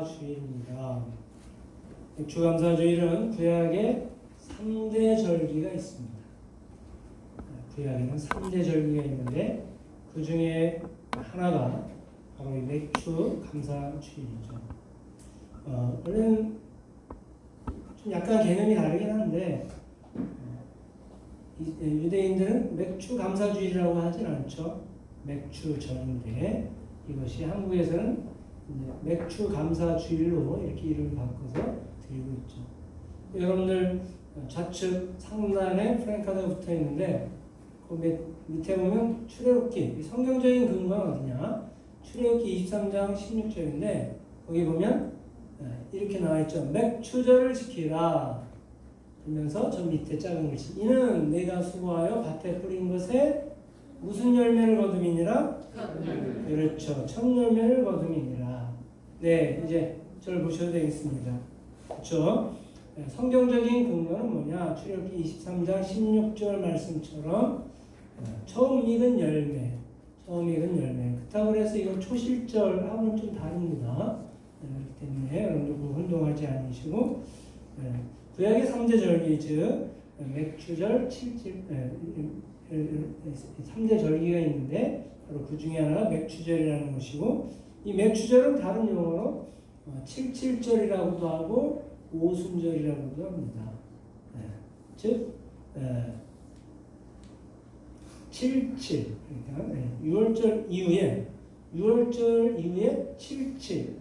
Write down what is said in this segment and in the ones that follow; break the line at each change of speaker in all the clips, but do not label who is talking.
감사주일입니다. 주감사주일은 구약에 3대 절기가 있습니다. 구약에는 3대 절기가 있는데 그 중에 하나가 바로 이 맥주 감사주일이죠. 어, 원래는 좀 약간 개념이 다르긴 한데 어, 이- 유대인들은 맥주 감사주일이라고 하진 않죠. 맥주 절인데 이것이 한국에서는 맥주 감사 주일로 이렇게 이름을 바꿔서 드리고 있죠. 여러분들 좌측 상단에 프랭카드가 붙어 있는데 그 밑- 밑에 보면 출애굽기 이 성경적인 근거는 어디냐? 출애굽기 23장 16절인데 거기 보면 예, 이렇게 나와 있죠. 맥주절을 지키라. 그러면서 저 밑에 작은 글씨 이는 내가 수고하여 밭에 뿌린 것에 무슨 열매를 거두미니라? 그렇죠. 첫 열매를 거두미니라. 네, 이제 저를 보셔도 되겠습니다. 그렇죠? 네, 성경적인 근거는 뭐냐? 출애굽기 23장 16절 말씀처럼 어, 처음 익은 열매, 처음 익은 열매. 그렇다고 해서 이건 초실절하고는 좀 다릅니다. 네, 그렇기 때문에 여러분들 그 혼동하지 않으시고 네, 구약의 3대 절기 즉 맥주절, 칠칠, 네, 3대 절기가 있는데 바로 그 중에 하나가 맥주절이라는 것이고 이 맥주절은 다른 용어로 어, 칠칠절이라고도 하고 오순절이라고도 합니다. 예, 즉 예, 칠칠 그러니까 예, 6월절 이후에 6월절 이후에 칠칠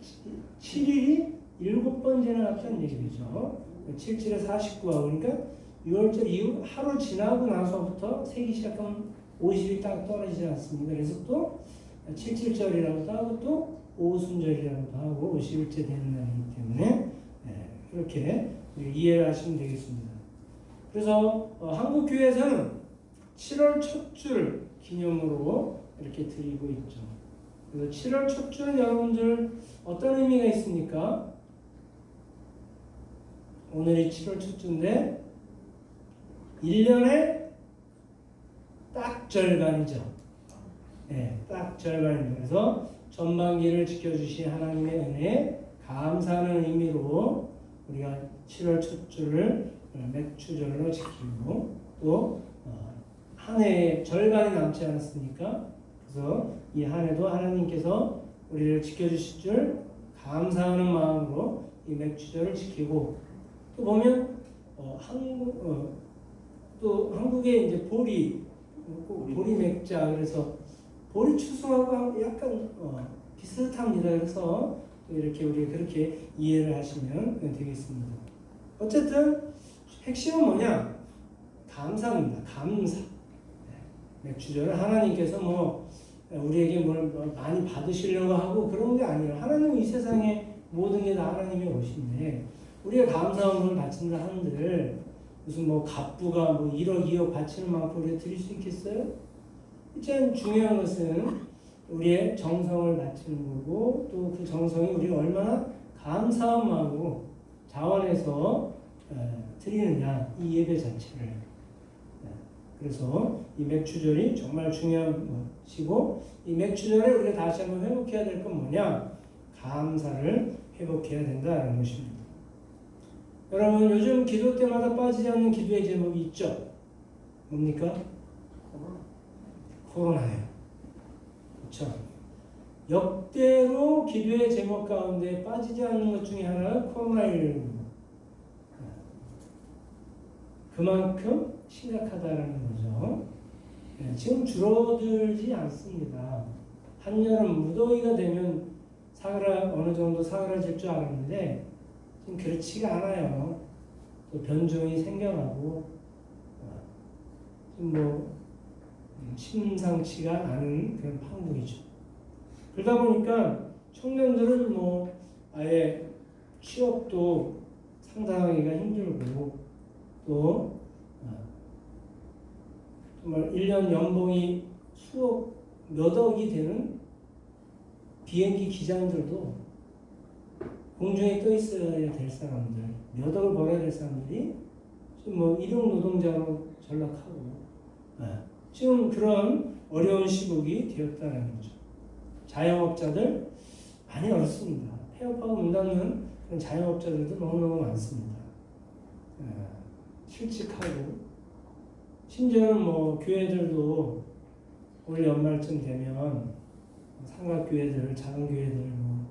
7일이 일곱 번 지나갔다는 얘기죠. 77에 49하고 그러니까 6월절 이후 하루 지나고 나서부터 세기 시작하면 50이 딱 떨어지지 않습니까? 그래서 또 77절이라고도 하고 또 오순절이라고도 하고 50일째 되는 날이기 때문에 예, 그렇게 이해를 하시면 되겠습니다. 그래서 어, 한국 교회에서는 7월 첫 줄 기념으로 이렇게 드리고 있죠. 그래서 7월 첫 줄은 여러분들 어떤 의미가 있습니까? 오늘이 7월 첫 주인데 1년에 딱 절반이죠. 네, 딱 절반입니다. 그래서 전반기를 지켜주신 하나님의 은혜에 감사하는 의미로 우리가 7월 첫 주를 맥주절로 지키고 또 어, 한 해의 절반이 남지 않았습니까? 그래서 이 한 해도 하나님께서 우리를 지켜주실 줄 감사하는 마음으로 이 맥주절을 지키고 또 보면 어, 한국 어, 또 한국에 이제 보리 보리 맥자 그래서 보리 추수하고 약간 어, 비슷합니다. 그래서 이렇게 우리 그렇게 이해를 하시면 되겠습니다. 어쨌든 핵심은 뭐냐? 감사입니다. 감사. 네, 맥주절은 하나님께서 뭐 우리에게 뭘 많이 받으시려고 하고 그런 게 아니에요. 하나님은 이 세상에 모든 게 다 하나님의 옷인데 우리가 감사함을 바친다 한들 무슨 뭐 갑부가 뭐 1억 2억 바치는 만큼 우리가 드릴 수 있겠어요? 이제 중요한 것은 우리의 정성을 바치는 거고 또 그 정성이 우리가 얼마나 감사한 마음으로 자원해서 어, 드리느냐 이 예배 자체를 네, 그래서 이 맥주절이 정말 중요한 것이고 이 맥주절에 우리가 다시 한번 회복해야 될 건 뭐냐 감사를 회복해야 된다는 것입니다. 여러분 요즘 기도 때마다 빠지지 않는 기도의 제목이 있죠. 뭡니까? 코로나예요. 그렇죠. 역대로 기도의 제목 가운데 빠지지 않는 것 중에 하나가 코로나19입니다. 그만큼 심각하다는 거죠. 네, 지금 줄어들지 않습니다. 한여름 무더위가 되면 사그라 어느 정도 사그라질 줄 알았는데 지금 그렇지가 않아요. 또 변종이 생겨나고 어, 뭐 음, 심상치가 않은 그런 판국이죠. 그러다 보니까 청년들은 뭐 아예 취업도 상당하기가 힘들고 또 어, 정말 1년 연봉이 수억 몇 억이 되는 비행기 기장들도 공중에 떠 있어야 될 사람들 몇 억을 벌어야 될 사람들이 뭐 일용 노동자로 전락하고 네. 지금 그런 어려운 시국이 되었다는 거죠. 자영업자들 많이 어렵습니다. 폐업하고 문 닫는 그런 자영업자들도 너무너무 많습니다. 예, 실직하고 심지어는 뭐 교회들도 올 연말쯤 되면 삼각교회들, 작은 교회들 뭐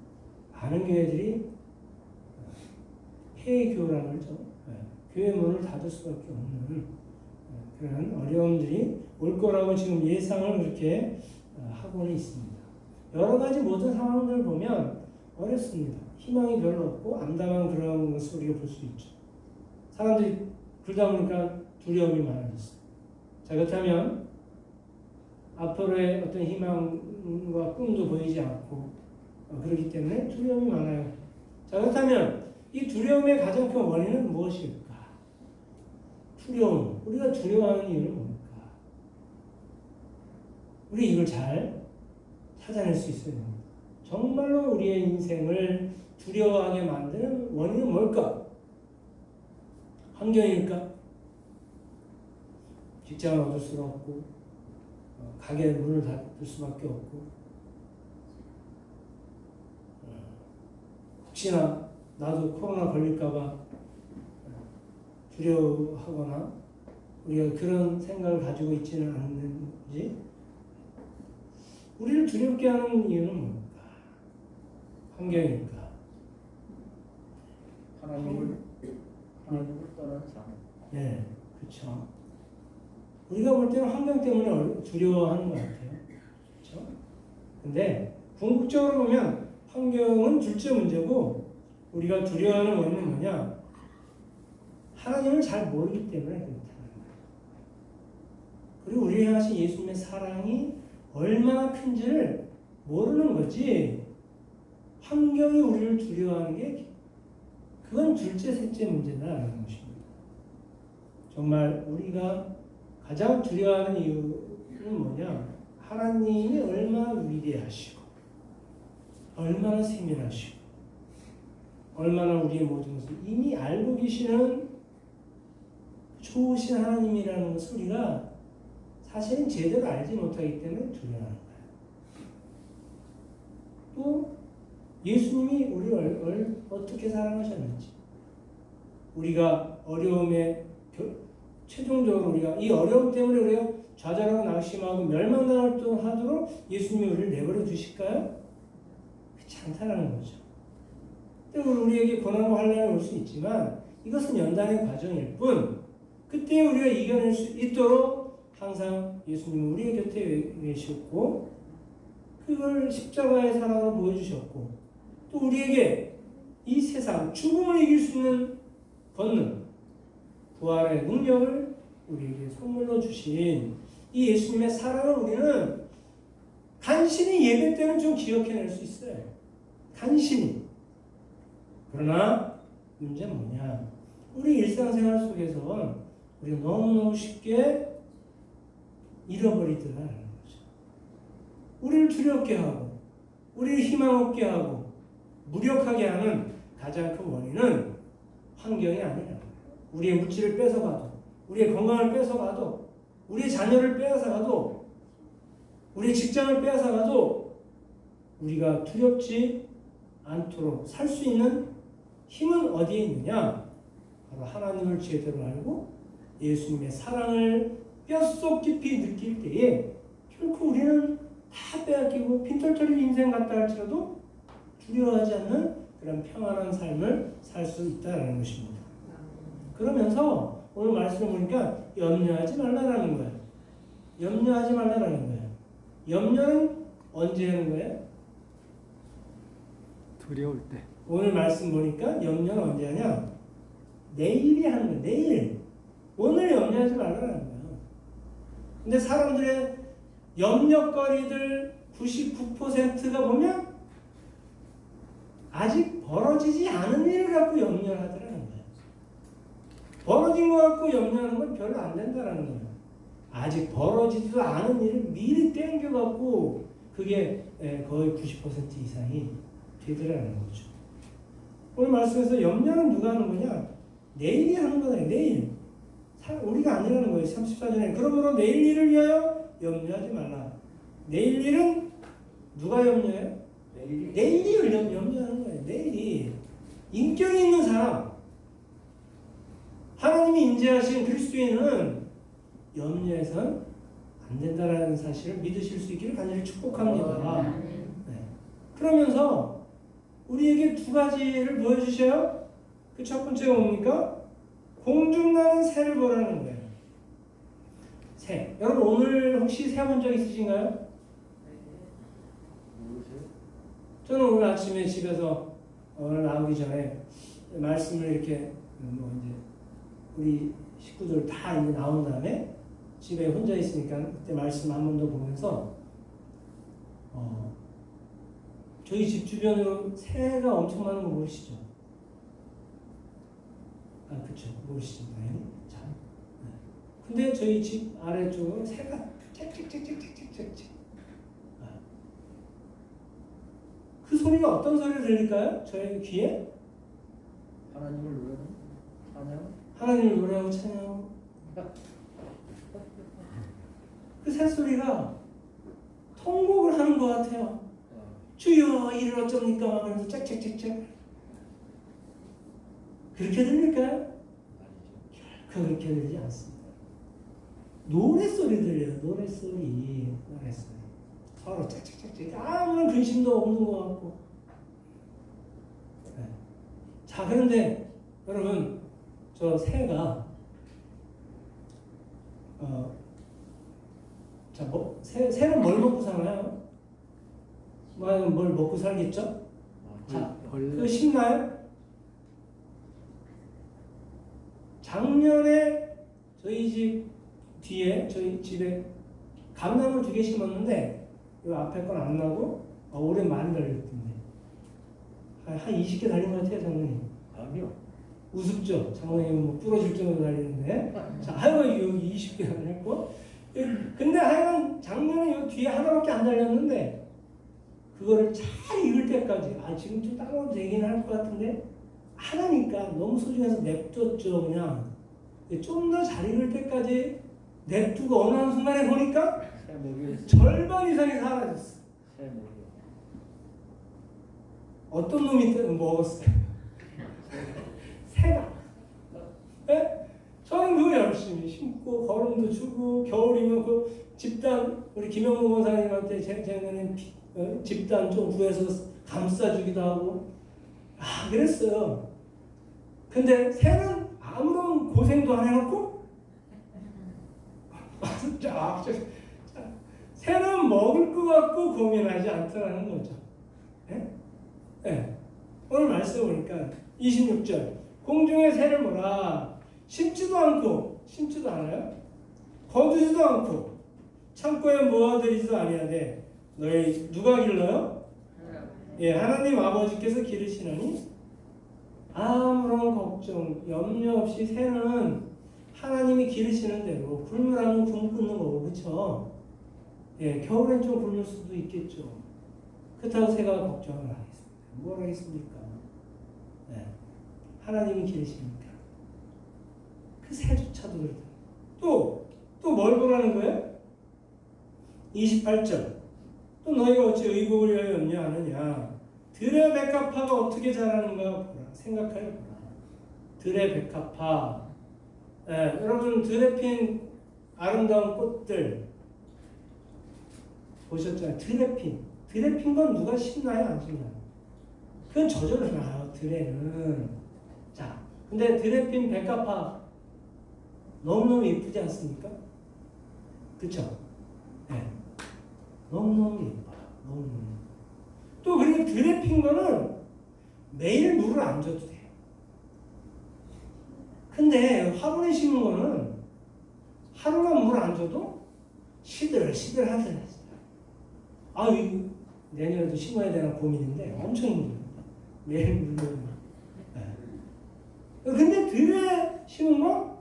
많은 교회들이 폐교라고 그러죠. 예, 교회 문을 닫을 수밖에 없는 예, 그런 어려움들이 올 거라고 지금 예상을 그렇게 어, 하고는 있습니다. 여러 가지 모든 상황들을 보면 어렵습니다. 희망이 별로 없고 암담한 그런 우리가 볼 수 있죠. 사람들이 그러다 보니까 두려움이 많아졌어요. 자 그렇다면 앞으로의 어떤 희망과 꿈도 보이지 않고 어, 그렇기 때문에 두려움이 많아요. 자 그렇다면 이 두려움의 가장 큰 원인은 무엇일까? 두려움. 우리가 두려워하는 이유는 뭡니까? 우리 이걸 잘 찾아낼 수 있어야. 정말로 우리의 인생을 두려워하게 만드는 원인은 뭘까? 환경일까? 직장을 얻을 수가 없고, 어, 가게 문을 닫을 수밖에 없고, 어, 혹시나 나도 코로나 걸릴까봐 어, 두려워하거나 우리가 그런 생각을 가지고 있지는 않는지 우리를 두렵게 하는 이유는 뭡니까? 환경이니까.
하나님을 하나님을 떠난 삶.
네, 그렇죠. 우리가 볼 때는 환경 때문에 얼- 두려워하는 것 같아요. 그렇죠? 근데 궁극적으로 보면 환경은 둘째 문제고 우리가 두려워하는 원인은 뭐냐? 하나님을 잘 모르기 때문에 그렇다는 거예요. 그리고 우리 향하신 예수님의 사랑이 얼마나 큰지를 모르는 거지. 환경이 우리를 두려워하는 게 그건 둘째, 셋째 문제다라는 것입니다. 정말 우리가 가장 두려워하는 이유는 뭐냐? 하나님이 얼마나 위대하시고, 얼마나 세밀하시고, 얼마나 우리의 모든 것을 이미 알고 계시는 좋으신 하나님이라는 우리가 사실은 제대로 알지 못하기 때문에 두려워하는 거예요. 또 예수님이 우리를 어떻게 사랑하셨는지, 우리가 어려움에 겨- 최종적으로 우리가 이 어려움 때문에 우리가 좌절하고 낙심하고 멸망당할 또 하도록 예수님이 우리를 내버려 두실까요? 그렇지 않다라는 거죠. 때문에 우리에게 고난과 환란이 올 수 있지만 이것은 연단의 과정일 뿐 그때 우리가 이겨낼 수 있도록 항상 예수님은 우리의 곁에 계셨고 그걸 십자가의 사랑으로 보여주셨고 또 우리에게 이 세상 죽음을 이길 수 있는 권능 부활의 능력을 우리에게 선물로 주신 이 예수님의 사랑을 우리는 간신히 예배 때는 좀 기억해낼 수 있어요. 간신히. 그러나 문제는 뭐냐? 우리 일상생활 속에서 우리가 너무너무 쉽게 잃어버리더라는 거죠. 우리를 두렵게 하고, 우리를 희망 없게 하고, 무력하게 하는 가장 큰 원인은 환경이 아니라 우리의 물질을 뺏어가도, 우리의 건강을 뺏어가도, 우리의 자녀를 빼앗아가도, 우리의 직장을 빼앗아가도 우리가 두렵지 않도록 살 수 있는 힘은 어디에 있느냐? 바로 하나님을 제대로 알고 예수님의 사랑을 뼛속 깊이 느낄 때에 결코 우리는 다 빼앗기고 빈털터리 인생 같다 할지라도 두려워하지 않는 그런 평안한 삶을 살 수 있다는 것입니다. 그러면서 오늘 말씀을 보니까 염려하지 말라라는 거예요. 염려하지 말라라는 거예요. 염려는 언제 하는 거예요?
두려울 때.
오늘 말씀 보니까 염려는 언제 하냐? 내일이 하는 거예요. 내일. 오늘 염려하지 말라는 거예요. 근데 사람들의 염려거리들 99%가 보면 아직 벌어지지 않은 일을 갖고 염려를 하더라는 거예요. 벌어진 거 갖고 염려하는 건 별로 안 된다는 거예요. 아직 벌어지지도 않은 일을 미리 땡겨갖고 그게 예, 거의 90% 이상이 되더라는 거죠. 오늘 말씀에서 염려는 누가 하는 거냐? 내일이 하는 거다. 내일. 사- 우리가 아니라는 거예요. 34절에. 그러므로 내일 일을 위하여 염려하지 말라. 내일 일은 누가 염려해요?
내일이
염- 염려하는 거예요. 내일이 인격이 있는 사람, 하나님이 인재하신 그리스도인은 염려해선 안 된다라는 사실을 믿으실 수 있기를 간절히 축복합니다. 네. 그러면서 우리에게 두 가지를 보여주셔요. 그 첫 번째가 뭡니까? 공중나는 새를 보라는 거예요. 새. 여러분 오늘 혹시 새 본 적 있으신가요? 저는 오늘 아침에 집에서 오늘 나오기 전에 말씀을 이렇게 뭐 이제 우리 식구들 다 이제 나온 다음에 집에 혼자 있으니까 그때 말씀 한 번 더 보면서 어 저희 집 주변으로 새가 엄청 많은 거 모르시죠? 아 그쵸 당연히 자 네. 근데 저희 집 아래쪽으로 새가 짹짹짹짹짹짹 아. 그 소리가 어떤 소리를 들릴까요? 저희 귀에
하나님을 노래는 찬양?
하나님을 노래하고 찬양하고 그 새소리가 통곡을 하는 것 같아요.
아,
주여 이를 어쩝니까? 막 하면서 짹짹짹짹 그렇게 들릴까요?
아니죠.
그렇게 들리지 않습니다. 노래소리 들려요. 노래소리. 노래소리. 서로 짹짹짹짹 아무런 근심도 없는 것 같고. 네. 자 그런데 여러분 저 새가 어, 자 뭐, 새, 새는 뭘 먹고 사나요? 뭐, 뭘 먹고 살겠죠?
아,
자,
벌-
그거 쉽나요? 작년에 저희 집 뒤에 저희 집에 감나무 두개 심었는데 이 앞에 건 안 나고 아, 올해 많이 달렸던데. 한, 한 20개 달린 것 같아요 장모님
아니요.
우습죠? 장모님 뭐 부러질 정도로 달리는데. 자 하여간 여기 20개 달렸고. 근데 하여간 작년에 요 뒤에 하나밖에 안 달렸는데 그거를 잘 익을 때까지 아 지금 좀 따가워도 되긴 할 것 같은데 하나니까 너무 소중해서 냅뒀죠 그냥 좀 더 잘 익을 때까지 냅두고 어느 한 순간에 보니까 절반 이상이 사라졌어. 어떤 놈이 또 먹었어요? 새가 예? 저는 그거 열심히 심고 거름도 주고 겨울이면 그 집단 우리 김영무 권사님한테 제- 작년에 비- 어? 집단 좀 구해서 감싸주기도 하고 아 그랬어요. 근데 새는 아무런 고생도 안 해놓고 자, 자, 자, 새는 먹을 것 같고 고민하지 않더라는 거죠. 예? 예. 오늘 말씀 보니까 26절 공중의 새를 보라 심지도 않고 심지도 않아요 거두지도 않고 창고에 모아들이지도 아니하되 너희 누가 길러요? 예 하나님 아버지께서 기르시느니 아무런 걱정 염려 없이 새는 하나님이 기르시는 대로 굶으라면 굶는 거고 그쵸? 예 겨울엔 좀 굶을 수도 있겠죠 그렇다고 새가 걱정을 안 하겠습니다 뭘 하겠습니까? 네. 하나님이 기르시니까. 그 새조차도. 또, 또 뭘 보라는 거예요? 28절. 또 너희가 어찌 의복을 위하여 염려하느냐? 들의 백합화가 어떻게 자라는가. 보라. 들의 백합화. 예, 여러분 들에 핀 아름다운 꽃들 보셨잖아요. 들에 핀. 들에 핀 건 누가 심나요? 안 심나요? 그건 저절로 나요. 들에는. 자, 근데 들에 핀 백합화 너무너무 예쁘지 않습니까? 그쵸? 네. 너무너무 예뻐요. 너무너무. 또 그리고 핀 거는 매일 물을 안 줘도 돼요. 근데 화분에 심은 거는 하루만 물 안 줘도 시들시들 하더라고요. 아, 이거 내년에도 심어야 되나 고민인데 엄청 힘들어요. 매일 물면. 네. 근데 들에 심은 거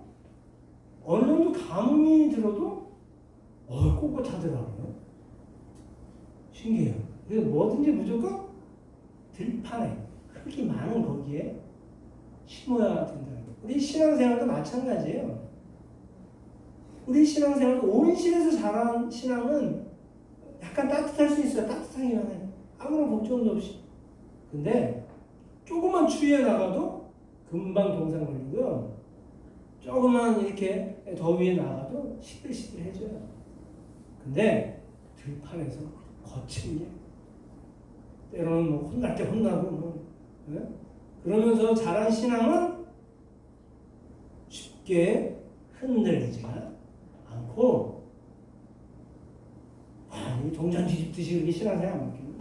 어느 정도 가뭄이 들어도 어, 꼿꼿하더라고요. 신기해요. 그래서 뭐든지 무조건 들판에 흙이 많은 거기에 심어야 된다는 거예요. 우리 신앙생활도 마찬가지예요. 우리 신앙생활도 온실에서 자란 신앙은 약간 따뜻할 수 있어요. 따뜻하기만 해. 아무런 걱정도 없이. 근데 조금만 추위에 나가도 금방 동상 걸리고요. 조금만 이렇게 더위에 나가도 시들시들해져요. 근데 들판에서 거칠게 때로는 뭐 혼날 때 혼나고 뭐 예? 그러면서 자란 신앙은 쉽게 흔들리지가 않고 아, 이 동전 뒤집듯이 그렇게 신앙생활 안 바뀌는?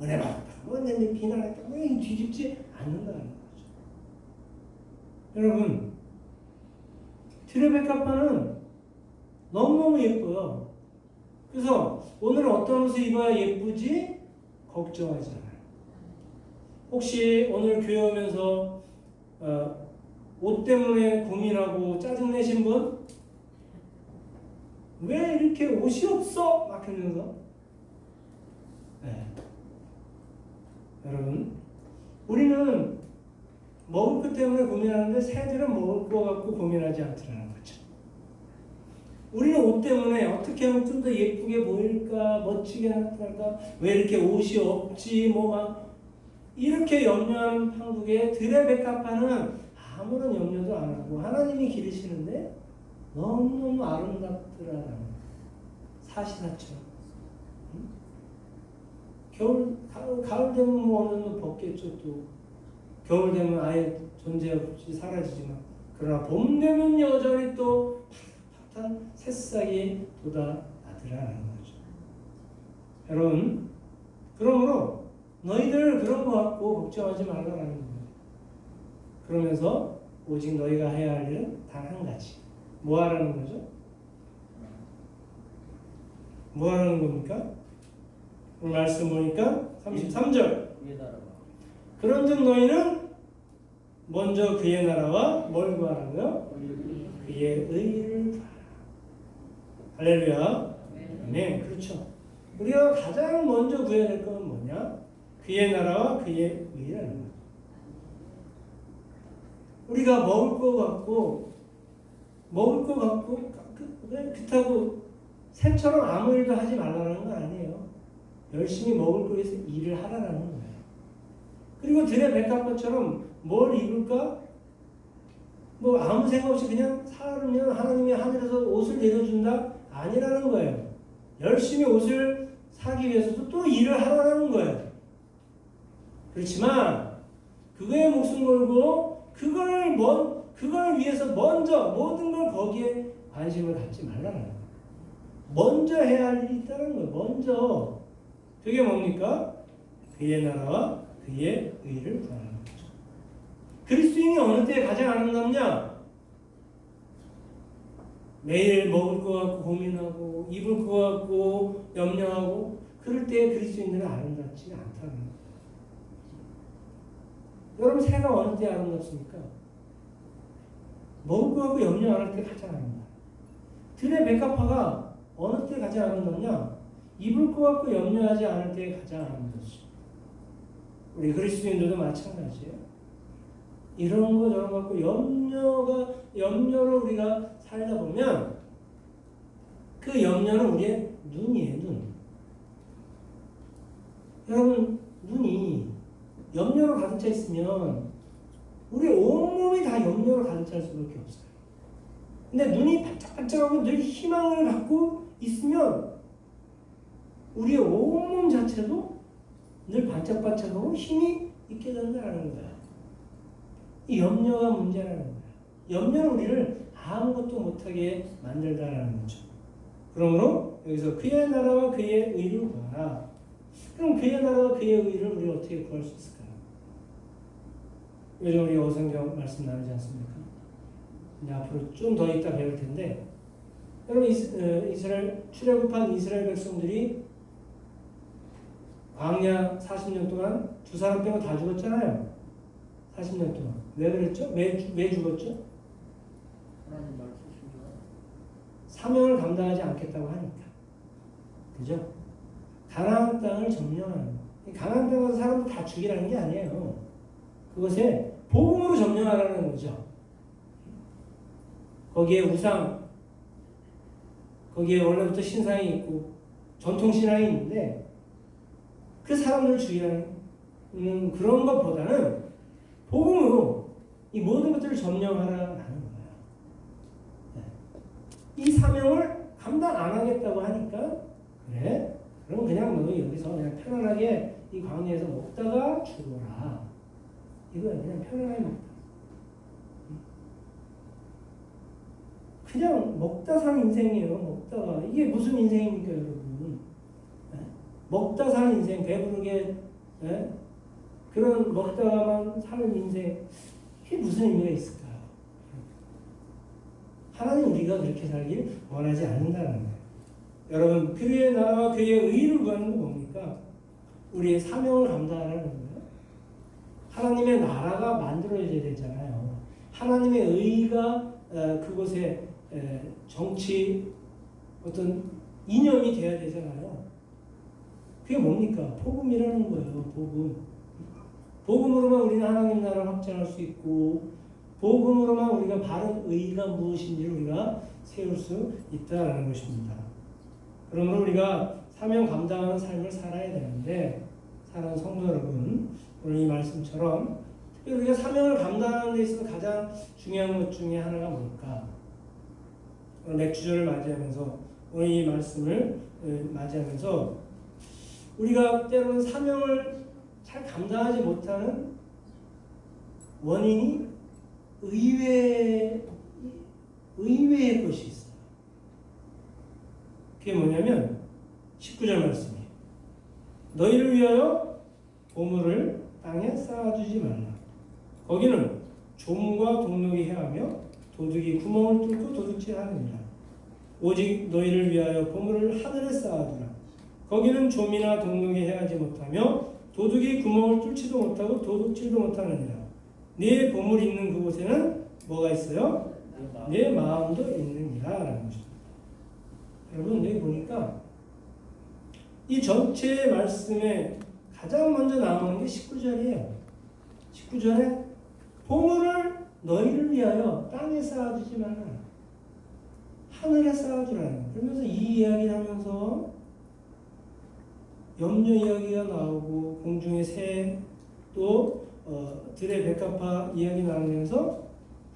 은혜 받았다. 뭐내 비난했다. 뭐 이거 뒤집지 않는다는 거죠. 여러분 트레베카파는 너무너무 예뻐요. 그래서 오늘 어떤 옷을 입어야 예쁘지? 걱정하지. 혹시 오늘 교회 오면서 어, 옷 때문에 고민하고 짜증내신 분? 왜 이렇게 옷이 없어? 막 하면서 네. 여러분 우리는 먹을 것 때문에 고민하는데 새들은 먹을 거 갖고 고민하지 않더라는 거죠. 우리는 옷 때문에 어떻게 하면 좀 더 예쁘게 보일까, 멋지게 나타날까, 왜 이렇게 옷이 없지, 뭐막 이렇게 염려하는 한국의 드레베카파는 아무런 염려도 안 하고 하나님이 기르시는데 너무너무 아름답더라는 사시사처럼. 응? 겨울, 가을, 가을 되면 뭐 정도 벗겠죠 또. 겨울 되면 아예 존재 없이 사라지지만 그러나 봄 되면 여전히 또 핫한 새싹이 돋아나더라는 거죠. 여러분, 그러므로 너희들 그런 거 갖고 걱정하지 말라라는 거예요. 그러면서 오직 너희가 해야 할 일은 단 한 가지. 뭐 하라는 거죠? 뭐 하라는 겁니까? 오늘 말씀 보니까 33절.
위에다가
그런즉 너희는 먼저 그의 나라와 뭘 구하라고요? 그의 의를 구하라. 할렐루야. 아멘. 그렇죠. 우리가 가장 먼저 구해야 될 것은 뭐냐? 그의 나라와 그의 의라는 거예요. 우리가 먹을 거 갖고 먹을 그- 왜 그렇다고 새처럼 아무 일도 하지 말라는 건 아니에요. 열심히 먹을 거 위해서 일을 하라는 거예요. 그리고 들의 백합화처럼 뭘 입을까? 뭐 아무 생각 없이 그냥 살면 하나님이 하늘에서 옷을 내려준다? 아니라는 거예요. 열심히 옷을 사기 위해서도 또 일을 하라는 거예요. 그렇지만 그거에 목숨 걸고 그걸 먼 그걸 위해서 먼저 모든 걸 거기에 관심을 갖지 말라는 거예요. 먼저 해야 할 일이 있다는 거예요. 먼저 그게 뭡니까? 그의 나라와 그의 의를 구하는 거죠. 그리스도인이 어느 때 가장 아름답냐? 매일 먹을 거 갖고 고민하고 입을 거 갖고 염려하고 그럴 때 그리스도인들은 아름답지 않다는 거예요. 여러분 새가 어느 때 아름답습니까? 먹을 거 갖고 염려 안 할 때 가장 아름다워요. 들의 백합화가 어느 때 가장 아름답냐? 입을 거 갖고 염려하지 않을 때 가장 아름답죠. 우리 그리스도인들도 마찬가지예요. 이런 거 저런 거 갖고 염려가 염려로 우리가 살다 보면 그 염려는 우리의 눈이에요, 눈. 여러분 눈이 염려로 가득 차 있으면 우리 온몸이 다 염려로 가득 찰 수밖에 없어요. 근데 눈이 반짝반짝하고 늘 희망을 갖고 있으면 우리의 온몸 자체도 늘 반짝반짝하고 힘이 있게 된다는 거야. 이 염려가 문제라는 거야. 염려는 우리를 아무것도 못하게 만들다라는 거죠. 그러므로 여기서 그의 나라와 그의 의를 구하라. 그럼 그의 나라와 그의 의를 우리 어떻게 구할 수 있을까 요? 요즘 우리 어성경 말씀 나누지 않습니까? 이제 앞으로 좀더 이따 배울 텐데 여러분 이스, 어, 이스라엘 출애굽한 이스라엘 백성들이 광야 40년 동안 두 사람 빼고 다 죽었잖아요. 40년 동안 왜 그랬죠? 왜, 죽- 왜 죽었죠? 사명을 감당하지 않겠다고 하니까. 그죠? 가나안 땅을 점령하는 가나안 땅 가서 사람들 다 죽이라는 게 아니에요. 그것에 복음으로 점령하라는 거죠. 거기에 우상, 거기에 원래부터 신상이 있고 전통 신앙이 있는데 그 사람들을 음, 그런 것보다는 복음으로 이 모든 것들을 점령하라는 거예요. 네. 이 사명을 감당 안 하겠다고 하니까 그래 그럼 그냥 너 여기서 그냥 편안하게 이 광야에서 먹다가 죽어라 이거야 그냥 편안하게 먹다 그냥 먹다 사는 인생이에요 먹다가 이게 무슨 인생입니까 여러분 네? 먹다 사는 인생 배부르게 네? 그런 먹다가만 사는 인생 이게 무슨 의미가 있을까요? 하나님 우리가 그렇게 살길 원하지 않는다는 거예요. 여러분 그의 나라와 그의 의를 구하는 건 뭡니까? 우리의 사명을 감당하라는 거예요. 하나님의 나라가 만들어져야 되잖아요. 하나님의 의가 어, 그곳에 에, 정치 어떤 이념이 돼야 되잖아요. 그게 뭡니까? 복음이라는 거예요. 복음. 복음으로만 우리는 하나님 나라를 확장할 수 있고 복음으로만 우리가 바른 의가 무엇인지를 우리가 세울 수 있다라는 것입니다. 그러므로 우리가 사명 감당하는 삶을 살아야 되는데 사랑하는 성도 여러분 오늘 이 말씀처럼 특별히 우리가 사명을 감당하는 데 있어서 가장 중요한 것 중에 하나가 뭘까? 맥주절을 맞이하면서 오늘 이 말씀을 어, 맞이하면서 우리가 때로는 사명을 잘 감당하지 못하는 원인이 의외 의외의 것이 있어요. 그게 뭐냐면 19절 말씀이에요. 너희를 위하여 보물을 땅에 쌓아주지 말라. 거기는 좀과 동록이 해하며 도둑이 구멍을 뚫고 도둑질하느니라. 오직 너희를 위하여 보물을 하늘에 쌓아두라. 거기는 좀이나 동록이 해하지 못하며 도둑이 구멍을 뚫지도 못하고 도둑질도 못하느니라. 네 보물 있는 그곳에는 뭐가 있어요? 내 마음도 것입니다. 여러분 여기 보니까 이 전체 말씀에 가장 먼저 나오는 게 19절이에요. 19절에 보물을 너희를 위하여 땅에 쌓아두지 마라. 하늘에 쌓아두라는 거예요. 그러면서 이 이야기를 하면서 염려 이야기가 나오고 공중의 새 또 어, 들의 백합화 이야기 나누면서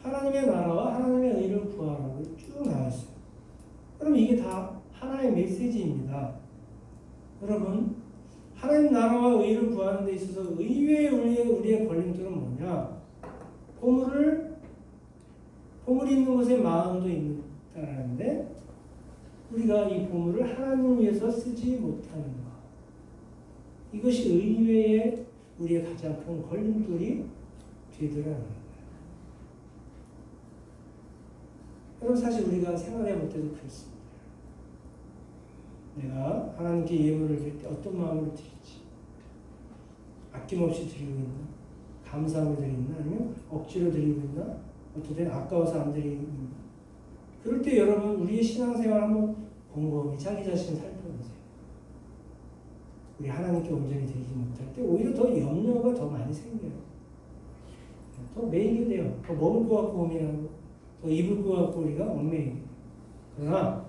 하나님의 나라와 하나님의 의를 구하라고 쭉 나왔어요. 그럼 이게 다 하나의 메시지입니다. 여러분, 하나님 나라와 의를 구하는 데 있어서 의외의 우리의, 우리의 걸림돌은 뭐냐? 보물을 보물이 있는 곳에 마음도 있다는데 우리가 이 보물을 하나님을 위해서 쓰지 못하는 것. 이것이 의외의 우리의 가장 큰 걸림돌이 되더라는 거예요. 여러분 사실 우리가 생활해 볼 때도 그렇습니다. 내가 하나님께 예물을 드릴 때 어떤 마음으로 드릴지 아낌없이 드리고 있나 감사함을 드리고 있나 아니면 억지로 드리고 있나 때는 아까워서 안 드리고 있나 그럴 때 여러분 우리의 신앙생활 한번 곰곰이 자기 자신을 살펴보세요. 우리 하나님께 온전히 드리지 못할 때 오히려 더 염려가 더 많이 생겨요. 더 매이게 돼요. 더 먹을 것 같고 고민하고 더 입을 것 같고 우리가 얽매이게 그러나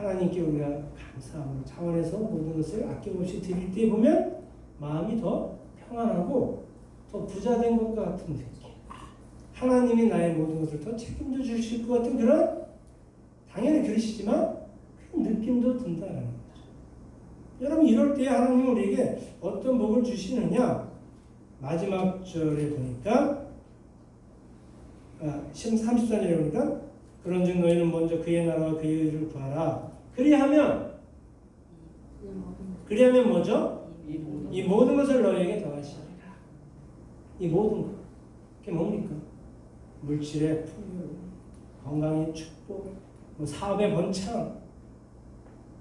하나님께 우리가 감사함을 차원에서 모든 것을 아낌없이 드릴 때 보면 마음이 더 평안하고 더 부자된 것 같은 느낌. 하나님이 나의 모든 것을 더 책임져 주실 것 같은 그런 당연히 그러시지만 그 느낌도 든다는 거죠. 여러분 이럴 때 하나님은 우리에게 어떤 복을 주시느냐? 마지막 절에 보니까 아, 34절에 보니까 그런즉 너희는 먼저 그의 나라와 그의 의를 구하라. 그리하면 그리하면 뭐죠?
이 모든
것을 너희에게 더하시리라. 이 모든 것. 그게 뭡니까? 물질의 풍요, 건강의 축복, 뭐 사업의 번창,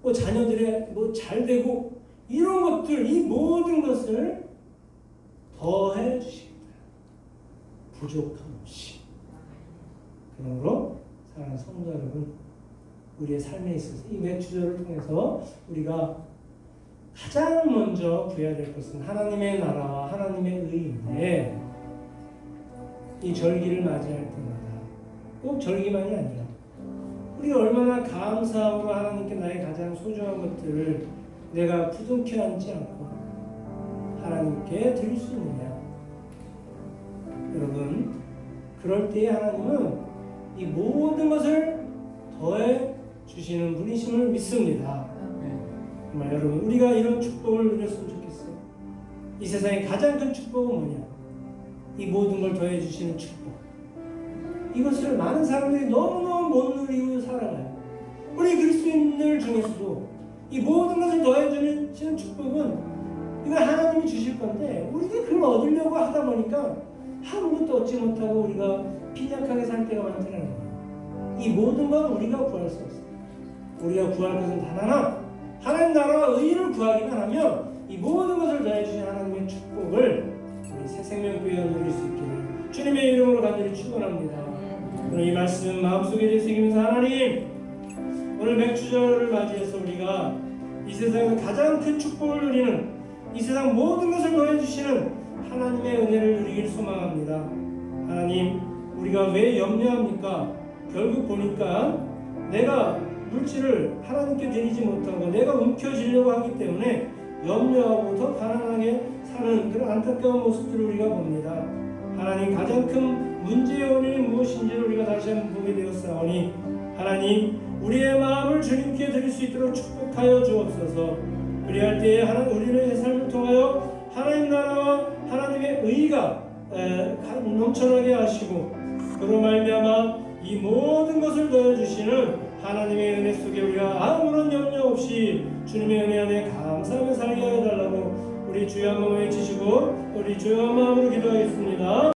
뭐 자녀들의 뭐 잘되고 이런 것들 이 모든 것을 더해 주십니다. 부족함 없이. 그러므로 사랑하는 성도 여러분, 우리의 삶에 있어서 이 맥주절을 통해서 우리가 가장 먼저 구해야 될 것은 하나님의 나라와 하나님의 의인데 이 절기를 맞이할 때마다 꼭 절기만이 아니라 우리가 얼마나 감사함으로 하나님께 나의 가장 소중한 것들을 내가 부둥켜 안지 않고 하나님께 드릴 수 있느냐? 여러분, 그럴 때에 하나님은 이 모든 것을 더해 주시는 분이심을 믿습니다. 정말 여러분, 우리가 이런 축복을 누렸으면 좋겠어요. 이 세상의 가장 큰 축복은 뭐냐? 이 모든 걸 더해 주시는 축복. 이것을 많은 사람들이 너무너무 못 누리고 살아가요. 우리 그리스도인들 중에서도 이 모든 것을 더해 주시는 축복은 이건 하나님이 주실 건데 우리가 그걸 얻으려고 하다 보니까 아무것도 얻지 못하고 우리가 빈약하게 살 때가 많다는 거예요. 이 모든 건 우리가 구할 수 없어요. 우리가 구할 것은 단 하나, 하나님 나라와 의를 구하기만 하면 이 모든 것을 더해주신 하나님의 축복을 우리 새 생명교회가 누릴 수 있기를 주님의 이름으로 간절히 축원합니다. 오늘 이 말씀 마음속에 되새기면서 하나님 오늘 맥주절을 맞이해서 우리가 이 세상에서 가장 큰 축복을 누리는 이 세상 모든 것을 더해주시는 하나님의 은혜를 누리길 소망합니다. 하나님, 우리가 왜 염려합니까? 결국 보니까 내가 물질을 하나님께 드리지 못하고 내가 움켜쥐려고 하기 때문에 염려하고 더 가난하게 사는 그런 안타까운 모습들을 우리가 봅니다. 하나님 가장 큰 문제의 원인이 무엇인지를 우리가 다시 한번 보게 되었사오니 하나님 우리의 마음을 주님께 드릴 수 있도록 축복하여 주옵소서. 그리할 때에 하나님 우리의 삶을 통하여 하나님 나라와 하나님의 의가 넘쳐나게 하시고 그로 말미암아 이 모든 것을 더해 주시는 하나님의 은혜 속에 우리가 아무런 염려 없이 주님의 은혜 안에 감사하며 살게 하여 달라고 우리 주여 한번 외치시고 우리 주여 한 마음으로 기도하겠습니다.